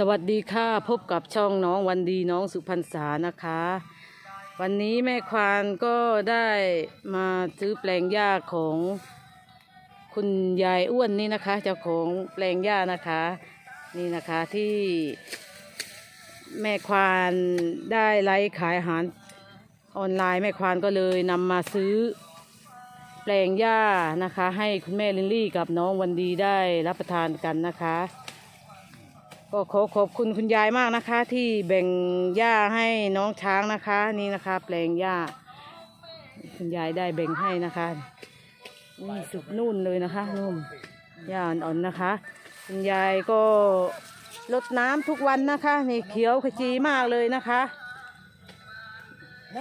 สวัสดีค่ะพบกับช่องน้องวันดีน้องสุพรรษานะคะ วันนี้แม่ควานก็ได้มาซื้อแปลงหญ้าของคุณยายอ้วนนี่นะคะ เจ้าของแปลงหญ้านะคะ นี่นะคะที่ แม่ควานได้ไลฟ์ขายอาหารออนไลน์แม่ควานก็เลยนำมาซื้อแปลงหญ้านะคะ ให้คุณแม่ลินลี่กับน้องวันดีได้รับประทานกันนะคะ ก็ขอขอบคุณคุณยายมากนะคะ ที่แบ่งหญ้าให้น้องช้างนะคะ นี่นะคะ แปลงหญ้า คุณยายได้แบ่งให้นะคะนี่สุดนู่นเลยนะคะนู่นหญ้าอ่อนๆนะคะ คุณยายก็รดน้ำทุกวันนะคะ นี่เขียวขจีมากเลยนะคะ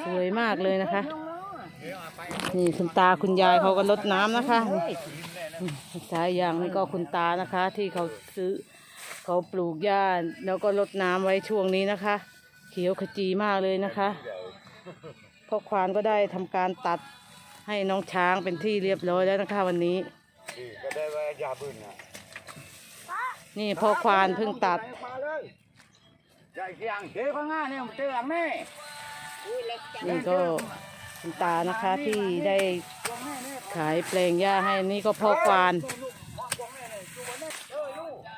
สวยมากเลยนะคะ นี่คุณตาคุณยายเขาก็รดน้ำนะคะสายยางนี่ก็คุณตานะคะ ที่เขาซื้อ เขาปลูกหญ้าแล้วก็รดน้ำไว้ช่วงนี้นะคะ เขียวขจีมากเลยนะคะพ่อควานก็ได้ทำการตัดให้น้องช้างเป็นที่เรียบร้อยแล้วนะคะวันนี้นี่ก็ได้ว่ายาบึ้นนะนี่พ่อควานเพิ่งตัดใหญ่เสียงเดี๋ยวข้างหน้าเนี่ยเจอหลังแม่นี่ก็คุณตานะคะที่ได้ขายแปลงหญ้าให้นี่ก็พ่อควาน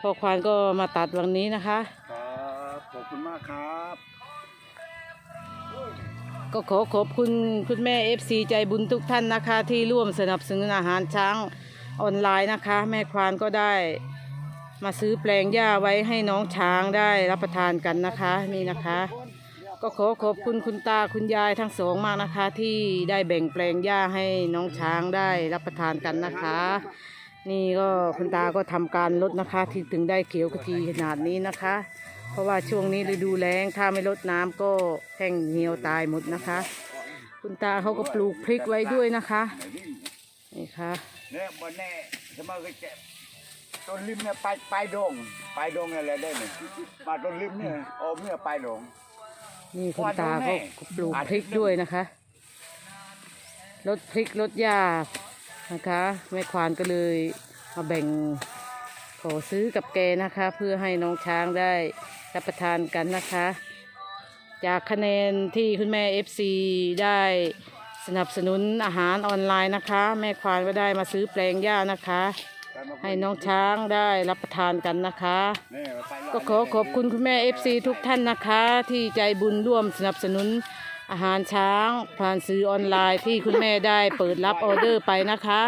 พ่อควานก็มาตัดวันนี้นะคะ ครับขอบคุณมากครับ ก็ขอขอบคุณคุณแม่เอฟซีใจบุญทุกท่านนะคะ ที่ร่วมสนับสนุนอาหารช้างออนไลน์นะคะ แม่ควานก็ได้มาซื้อแปลงหญ้าไว้ให้น้องช้างได้รับประทานกันนะคะนี่นะคะ ก็ขอขอบคุณคุณตาคุณยายทั้งสองมากนะคะ ที่ได้แบ่งแปลงหญ้าให้น้องช้างได้รับประทานกันนะคะ นี่ก็คุณตาก็ทำการลดนะคะที่ถึงได้เขียวขจีขนาดนี้นะคะ เพราะว่าช่วงนี้ฤดูแล้งถ้าไม่ลดน้ำก็แห้งเหี่ยวตายหมดนะคะ คุณตาเขาก็ปลูกพริกไว้ด้วยนะคะนี่ค่ะเนี่ยบนแน่จะมาก็เจ็บต้นริมเนี่ยไปไปดงไปดงอะไรได้เนี่ยมาต้นริมเนี่ยโอ้เนี่ยไปดงนี่คุณตาเขาก็ปลูกพริกด้วยนะคะลดพริกลดหญ้า นะคะ แม่ควานก็เลยมาแบ่งขอซื้อกับแกนะคะ เพื่อให้น้องช้างได้รับประทานกันนะคะ จากคะแนนที่คุณแม่ FC ได้สนับสนุนอาหารออนไลน์นะคะ แม่ควานก็ได้มาซื้อแปลงหญ้านะคะ ให้น้องช้างได้รับประทานกันนะคะ ก็ขอขอบคุณคุณแม่ FC ทุกท่านนะคะ ที่ใจบุญร่วมสนับสนุน อาหารช้างผ่านสื่อออนไลน์ที่คุณแม่ได้เปิดรับออเดอร์ไปนะคะ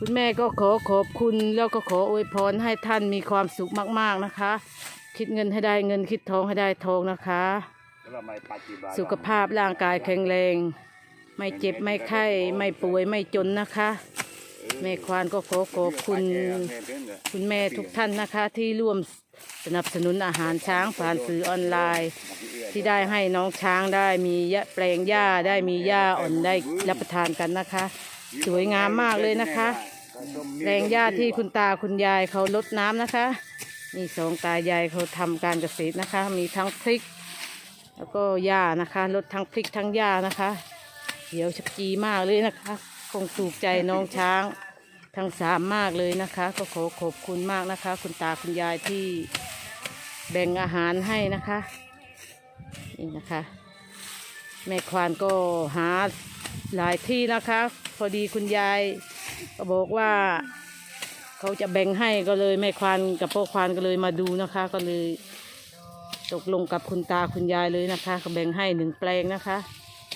คุณแม่ก็ขอขอบคุณแล้วก็ขออวยพรให้ท่านมีความสุขมากๆนะคะ คิดเงินให้ได้เงินคิดทองให้ได้ทองนะคะ สุขภาพร่างกายแข็งแรง ไม่เจ็บไม่ไข้ไม่ป่วยไม่จนนะคะแม่ควานก็ขอขอบคุณคุณแม่ทุกท่านนะคะ ที่ร่วมสนับสนุนอาหารช้างผ่านสื่อออนไลน์ ที่ได้ให้น้องช้างได้มีแปลงหญ้าได้มีหญ้าอ่อนได้รับประทานกันนะคะ สวยงามมากเลยนะคะ แปลงหญ้าที่คุณตาคุณยายเขาลดน้ำนะคะนี่สองตายายเขาทำการเกษตรนะคะ มีทั้งพริก แล้วก็หญ้านะคะลดทั้งพริกทั้งหญ้านะคะเขียวชจีมากเลยนะคะ คงถูกใจน้องช้างทั้งสามมากเลยนะคะ ก็ขอขอบคุณมากนะคะ คุณตาคุณยายที่แบ่งอาหารให้นะคะ นี่นะคะ แม่ควานก็หาหลายที่นะคะ พอดีคุณยายก็บอกว่าเขาจะแบ่งให้ก็เลยแม่ควานกับพ่อควานก็เลยมาดูนะคะ ก็เลยตกลงกับคุณตาคุณยายเลยนะคะก็แบ่งให้หนึ่งแปลงนะคะ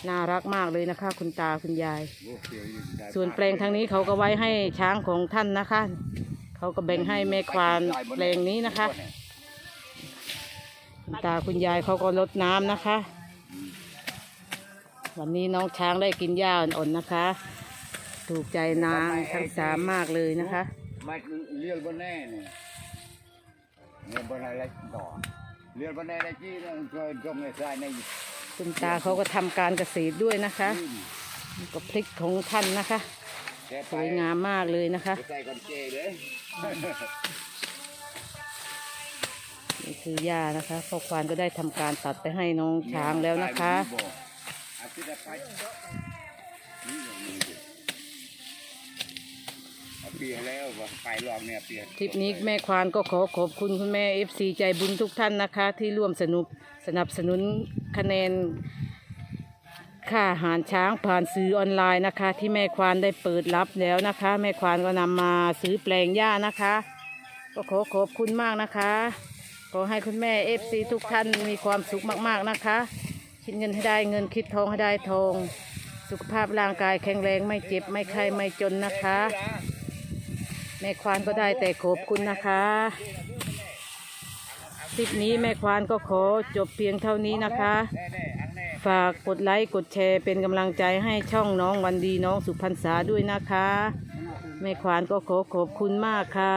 น่ารักมากเลยนะคะ คุณตาคุณยาย ส่วนแปลงทางนี้เขาก็ไว้ให้ช้างของท่านนะคะ เขาก็แบ่งให้แม่ควานแปลงนี้นะคะ คุณตาคุณยายเขาก็ลดน้ำนะคะ วันนี้น้องช้างได้กินหญ้าอ่อนๆนะคะ ถูกใจนางทั้งสามมากเลยนะคะไม่เลี้ยงบนแน่เนี่ยเลี้ยงบนอะไรต่อเลี้ยงบนแน่ได้จี้เนี่ยเคยจงในทรายในคุณตาเขาก็ทำการเกษตรด้วยนะคะนี่ก็พริกของท่านนะคะสวยงามมากเลยนะคะ คือหญ้านะคะพ่อควานก็ได้ทำการตัดไปให้น้องช้างแล้วนะคะอาทิตย์ละไปนี่อย่างนี้ดิเอาไปเปียแล้วว่าไปลองเนี่ยเปียทริปนี้แม่ควานก็ขอขอบคุณคุณแม่เอฟซีใจบุญทุกท่านนะคะ ที่ร่วมสนุกสนับสนุนคะแนนค่าอาหารช้างผ่านซื้อออนไลน์นะคะ ที่แม่ควานได้เปิดรับแล้วนะคะ แม่ควานก็นำมาซื้อแปลงหญ้านะคะ ก็ขอขอบคุณมากนะคะข อให้คุณแม่เอฟซีทุกท่านมีความสุขมากๆนะคะ คิดเงินให้ได้เงินคิดทองให้ได้ทอง สุขภาพร่างกายแข็งแรงไม่เจ็บไม่ไข้ไม่จนนะคะแม่ควานก็ได้แต่ขอบคุณนะคะคลิปนี้แม่ควานก็ขอจบเพียงเท่านี้นะคะ ฝากกดไลค์กดแชร์เป็นกำลังใจให้ช่องน้องวันดีน้องสุพรรษาด้วยนะคะ แม่ควานก็ขอขอบคุณมากค่ะ